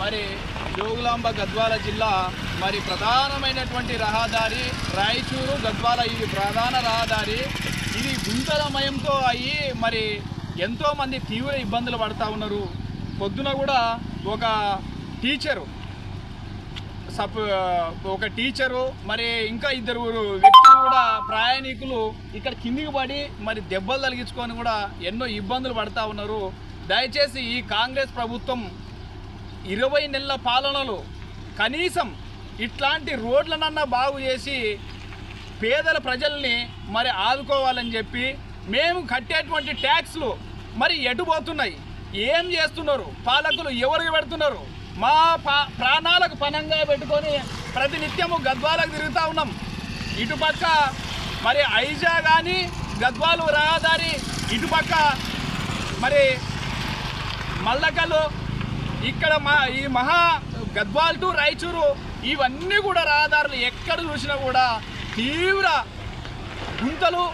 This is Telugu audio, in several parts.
మరి జోగులాంబ గద్వాల జిల్లా మరి ప్రధానమైనటువంటి రహదారి రాయచూరు గద్వాల ఇది ప్రధాన రహదారి. ఇది గుంతలమయంతో అయ్యి మరి ఎంతోమంది తీవ్ర ఇబ్బందులు పడతా ఉన్నారు. పొద్దున కూడా ఒక టీచరు సప్ ఒక టీచరు మరి ఇంకా ఇద్దరు వ్యక్తులు కూడా ప్రయాణికులు ఇక్కడ కిందికి పడి మరి దెబ్బలు తలిగించుకొని కూడా ఎన్నో ఇబ్బందులు పడతా ఉన్నారు. దయచేసి ఈ కాంగ్రెస్ ప్రభుత్వం ఇరవై నెలల పాలనలో కనీసం ఇట్లాంటి రోడ్లనన్నా బాగు చేసి పేదల ప్రజల్ని మరి ఆదుకోవాలని చెప్పి మేము కట్టేటువంటి ట్యాక్స్లు మరి ఎటుపోతున్నాయి ఏం చేస్తున్నారు? పాలకులు ఎవరికి పెడుతున్నారు? మా ప్రాణాలకు పనంగా పెట్టుకొని ప్రతినిత్యము గద్వాలకు తిరుగుతూ ఉన్నాం. ఇటుపక్క మరి ఐజా కానీ గద్వాలు రహదారి ఇటుపక్క మరి మల్లకలు ఇక్కడ మా ఈ మహా గద్వాల్ టు రాయచూరు ఇవన్నీ కూడా రహదారులు ఎక్కడ చూసినా కూడా తీవ్ర గుంతలు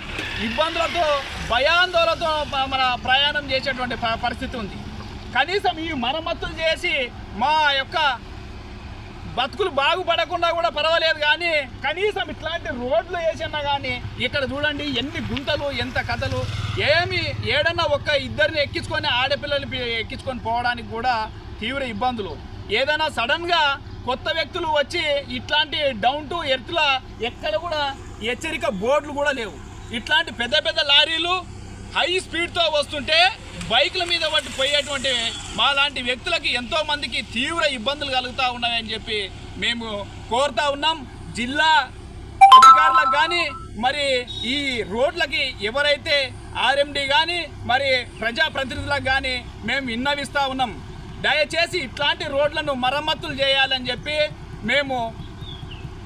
ఇబ్బందులతో భయాందోళనతో మన ప్రయాణం చేసేటువంటి ప- పరిస్థితి ఉంది. కనీసం ఈ మరమ్మతులు చేసి మా యొక్క బతుకులు బాగుపడకుండా కూడా పర్వాలేదు కానీ కనీసం ఇట్లాంటి రోడ్లు వేసినా కానీ ఇక్కడ చూడండి ఎన్ని గుంతలు ఎంత కథలు ఏమి ఏడన్నా ఒక్క ఇద్దరిని ఎక్కించుకొని ఆడపిల్లల్ని ఎక్కించుకొని పోవడానికి కూడా తీవ్ర ఇబ్బందులు. ఏదైనా సడన్గా కొత్త వ్యక్తులు వచ్చి ఇట్లాంటి డౌన్ టు ఎర్త్ల ఎక్కడ కూడా హెచ్చరిక బోర్డులు కూడా లేవు. ఇట్లాంటి పెద్ద పెద్ద లారీలు హై స్పీడ్తో వస్తుంటే బైకుల మీద పట్టి పోయేటువంటి మా లాంటి వ్యక్తులకి ఎంతోమందికి తీవ్ర ఇబ్బందులు కలుగుతూ ఉన్నాయని చెప్పి మేము కోరుతా ఉన్నాం. జిల్లా అధికారులకు కానీ మరి ఈ రోడ్లకి ఎవరైతే ఆర్ఎండి కానీ మరి ప్రజాప్రతినిధులకు కానీ మేము విన్నవిస్తూ ఉన్నాం. దయచేసి ఇట్లాంటి రోడ్లను మరమ్మతులు చేయాలని చెప్పి మేము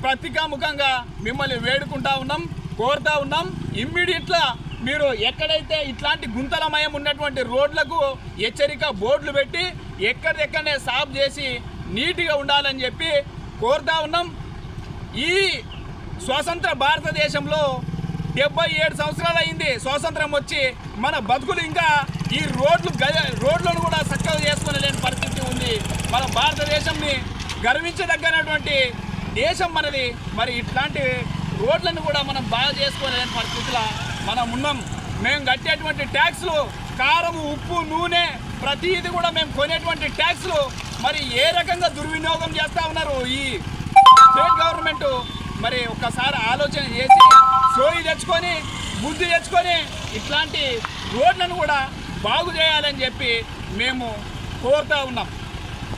ప్రతికాముఖంగా మిమ్మల్ని వేడుకుంటా ఉన్నాం కోరుతా ఉన్నాం. ఇమ్మీడియట్గా మీరు ఎక్కడైతే ఇట్లాంటి గుంతలమయం ఉన్నటువంటి రోడ్లకు హెచ్చరిక బోర్డులు పెట్టి ఎక్కడెక్కడనే సాఫ్ చేసి నీట్గా ఉండాలని చెప్పి కోరుతా ఉన్నాం. ఈ స్వతంత్ర భారతదేశంలో డెబ్బై ఏడు సంవత్సరాలు అయింది. స్వాతంత్రం వచ్చి మన బతుకులు ఇంకా ఈ రోడ్లు గ- రోడ్లను మనది మన భారతదేశంని గర్వించదగ్గనటువంటి దేశం మనది. మరి ఇట్లాంటి రోడ్లను కూడా మనం బాగా చేసుకోలేని పరిస్థితిలో మనం ఉన్నాం. మేము కట్టేటువంటి ట్యాక్స్లు కారం ఉప్పు నూనె ప్రతిది కూడా మేము కొనేటువంటి ట్యాక్స్లు మరి ఏ రకంగా దుర్వినియోగం చేస్తూ ఉన్నారు ఈ స్టేట్ గవర్నమెంట్? మరి ఒక్కసారి ఆలోచన చేసి సోయి తెచ్చుకొని బుద్ధి తెచ్చుకొని ఇట్లాంటి రోడ్లను కూడా బాగు చేయాలని చెప్పి మేము కోరుతూ ఉన్నాం.